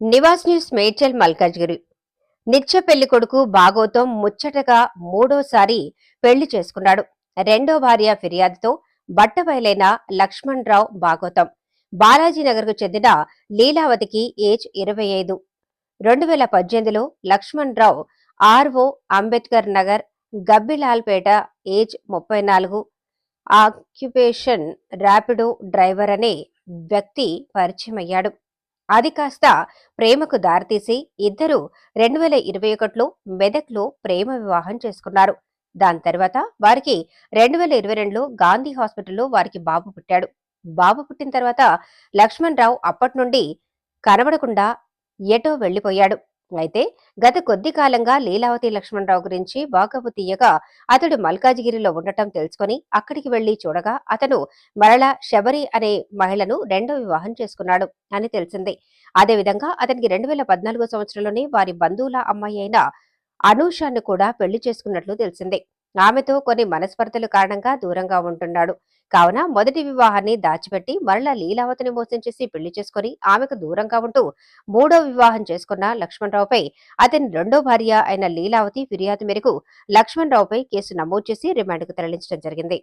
Nivas news Medchal Malkajgiri. నిత్య పెళ్ళి కొడుకు భాగోతం ముచ్చటగా మూడోసారి పెళ్ళి చేసుకున్నాడు. రెండో భార్య ఫిర్యాదుతో బట్టబయలైన లక్ష్మణ్ రావు భాగోతం బాలాజీనగర్కు చెందిన లీలావతికి ఏజ్ ఇరవై ఐదు. రెండు వేల పద్దెనిమిదిలో లక్ష్మణ్ రావు ఆర్ఓ అంబేద్కర్ నగర్ గబ్బిలాల్పేట ఏజ్ ముప్పై నాలుగు. ఆక్యుపేషన్ ర్యాపిడో డ్రైవర్ అనే వ్యక్తి పరిచయమయ్యాడు. అది కాస్త ప్రేమకు దారితీసి ఇద్దరు రెండు వేల ఇరవై ఒకటిలో మెదక్లో ప్రేమ వివాహం చేసుకున్నారు. దాని తర్వాత వారికి రెండు వేల ఇరవై రెండులో గాంధీ హాస్పిటల్లో వారికి బాబు పుట్టాడు. బాబు పుట్టిన తర్వాత లక్ష్మణ్ రావు అప్పటి నుండి కనబడకుండా ఎటో వెళ్ళిపోయాడు అయితే గత కొద్ది కాలంగా లీలావతి లక్ష్మణరావు గురించి వాకబు తీయగా అతడు మల్కాజిగిరిలో ఉండటం తెలుసుకొని అక్కడికి వెళ్ళి చూడగా అతను మరలా శబరి అనే మహిళను రెండో వివాహం చేసుకున్నాడు అని తెలిసింది. అదేవిధంగా అతనికి రెండు వేల పద్నాలుగో సంవత్సరంలోనే వారి బంధువుల అమ్మాయి అయిన అనూషాను కూడా పెళ్ళి చేసుకున్నట్లు తెలిసింది. ఆమెతో కొన్ని మనస్పర్ధలు కారణంగా దూరంగా ఉంటున్నాడు. కావున మొదటి వివాహాన్ని దాచిపెట్టి మరలా లీలావతిని మోసం చేసి పెళ్ళి చేసుకుని ఆమెకు దూరంగా ఉంటూ మూడో వివాహం చేసుకున్న లక్ష్మణరావుపై అతని రెండో భార్య అయిన లీలావతి ఫిర్యాదు మేరకు లక్ష్మణరావుపై కేసు నమోదు చేసి రిమాండ్కు తరలించడం జరిగింది.